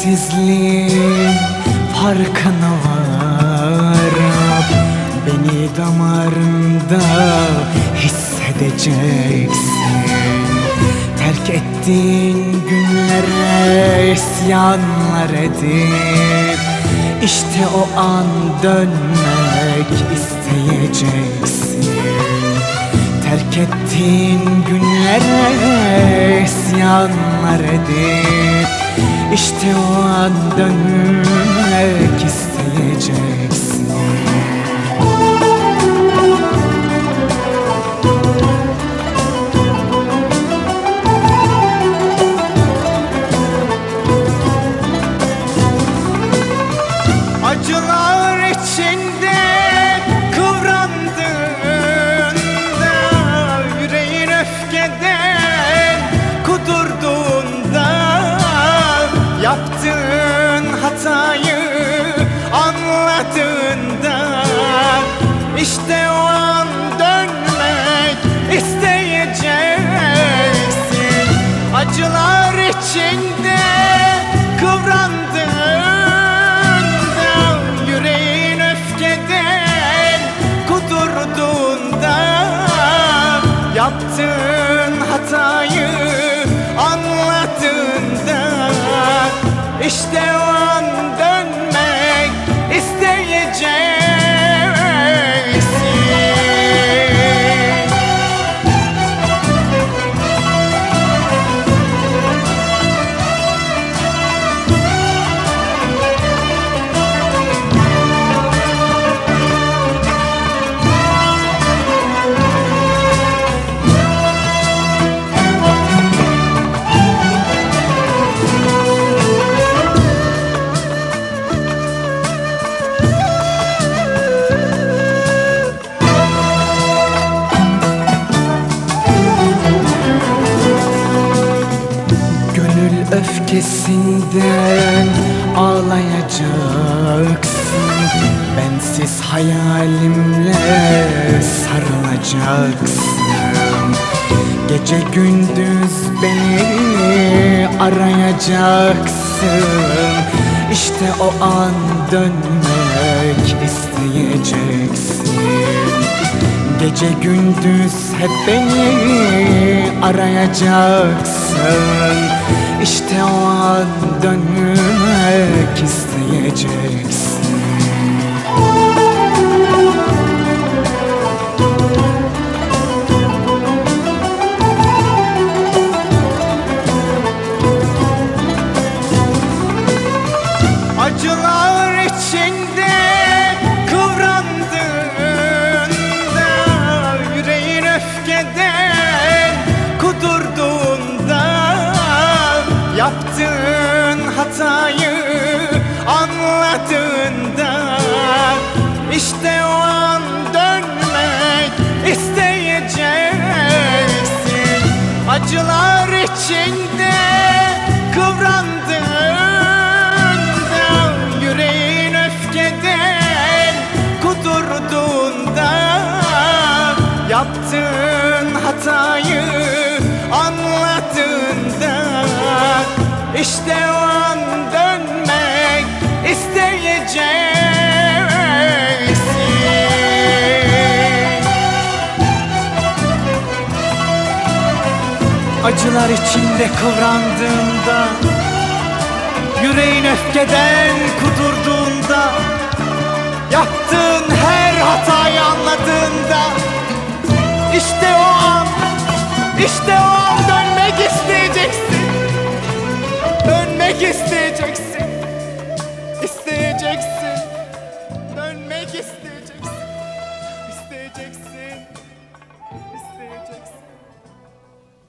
Çaresizliğin farkına varıp Beni damarında hissedeceksin. Terk ettiğin günlere isyanlar edip İşte o an dönmek isteyeceksin. Terk ettiğin günlere isyanlar edip İşte o an dönmek isteyeceksin. Acılar Yaptığın işte o öfkesinden ağlayacaksın. Bensiz hayalimle sarılacaksın. Gece gündüz beni arayacaksın. İşte o an dönmek isteyeceksin Gece gündüz hep beni arayacaksın. İşte o an dönmek isteyeceksin Acılar içinde Yaptığın hatayı anladığında işte o an dönmek isteyeceksin. Acılar içinde kıvrandığında Yüreğin öfkeden kudurduğunda Yaptığın hatayı anladığında işte o an dönmek isteyeceksin. Acılar içinde kıvrandığında Yüreğin öfkeden kudurduğunda Yaptığın her hatayı anladığında